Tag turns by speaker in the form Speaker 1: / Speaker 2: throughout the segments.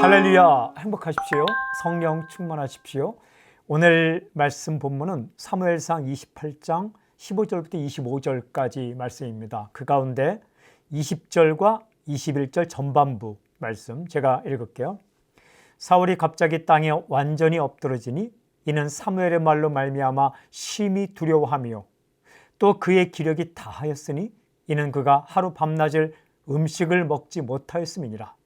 Speaker 1: 할렐루야 행복하십시오. 성령 충만하십시오. 오늘 말씀 본문은 사무엘상 28장 15절부터 25절까지 말씀입니다. 그 가운데 20절과 21절 전반부 말씀 제가 읽을게요. 사울이 갑자기 땅에 완전히 엎드러지니 이는 사무엘의 말로 말미암아 심히 두려워하며 또 그의 기력이 다하였으니 이는 그가 하루 밤낮을 음식을 먹지 못하였음이니라.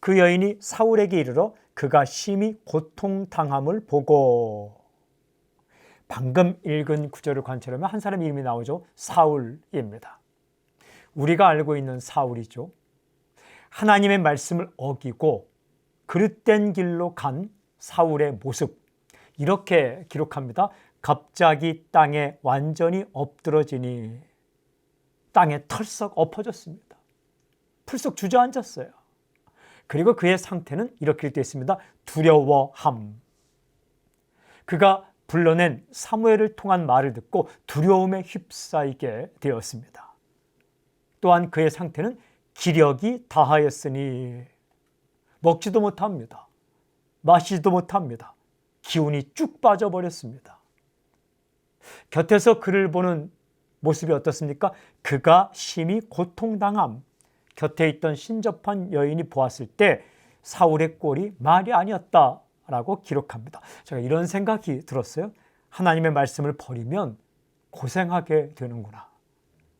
Speaker 1: 그 여인이 사울에게 이르러 그가 심히 고통당함을 보고 방금 읽은 구절을 관찰하면 한 사람 이름이 나오죠. 사울입니다. 우리가 알고 있는 사울이죠. 하나님의 말씀을 어기고 그릇된 길로 간 사울의 모습. 이렇게 기록합니다. 갑자기 땅에 완전히 엎드러지니 땅에 털썩 엎어졌습니다. 풀썩 주저앉았어요. 그리고 그의 상태는 이렇게 되어 있습니다. 두려워함. 그가 불러낸 사무엘을 통한 말을 듣고 두려움에 휩싸이게 되었습니다. 또한 그의 상태는 기력이 다하였으니 먹지도 못합니다. 마시지도 못합니다. 기운이 쭉 빠져버렸습니다. 곁에서 그를 보는 모습이 어떻습니까? 그가 심히 고통당함. 곁에 있던 신접한 여인이 보았을 때 사울의 꼴이 말이 아니었다라고 기록합니다. 제가 이런 생각이 들었어요. 하나님의 말씀을 버리면 고생하게 되는구나.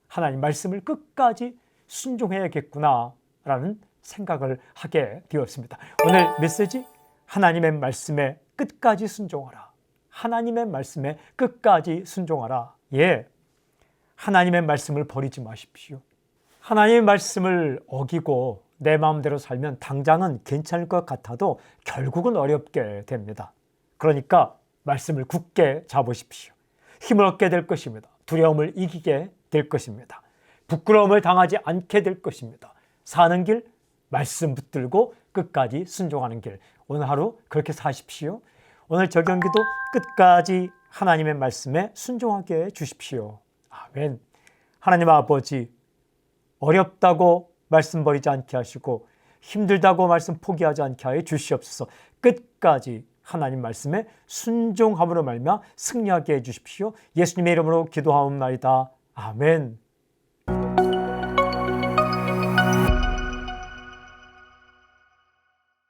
Speaker 1: 하나님 말씀을 끝까지 순종해야겠구나라는 생각을 하게 되었습니다. 오늘 메시지 하나님의 말씀에 끝까지 순종하라. 하나님의 말씀에 끝까지 순종하라. 예. 하나님의 말씀을 버리지 마십시오. 하나님의 말씀을 어기고 내 마음대로 살면 당장은 괜찮을 것 같아도 결국은 어렵게 됩니다. 그러니까 말씀을 굳게 잡으십시오. 힘을 얻게 될 것입니다. 두려움을 이기게 될 것입니다. 부끄러움을 당하지 않게 될 것입니다. 사는 길 말씀 붙들고 끝까지 순종하는 길. 오늘 하루 그렇게 사십시오. 오늘 적용기도 끝까지 하나님의 말씀에 순종하게 해 주십시오. 아멘. 하나님 아버지 어렵다고 말씀 버리지 않게 하시고 힘들다고 말씀 포기하지 않게 하여 주시옵소서. 끝까지 하나님 말씀에 순종함으로 말며 승리하게 해 주십시오. 예수님의 이름으로 기도하옵나이다. 아멘.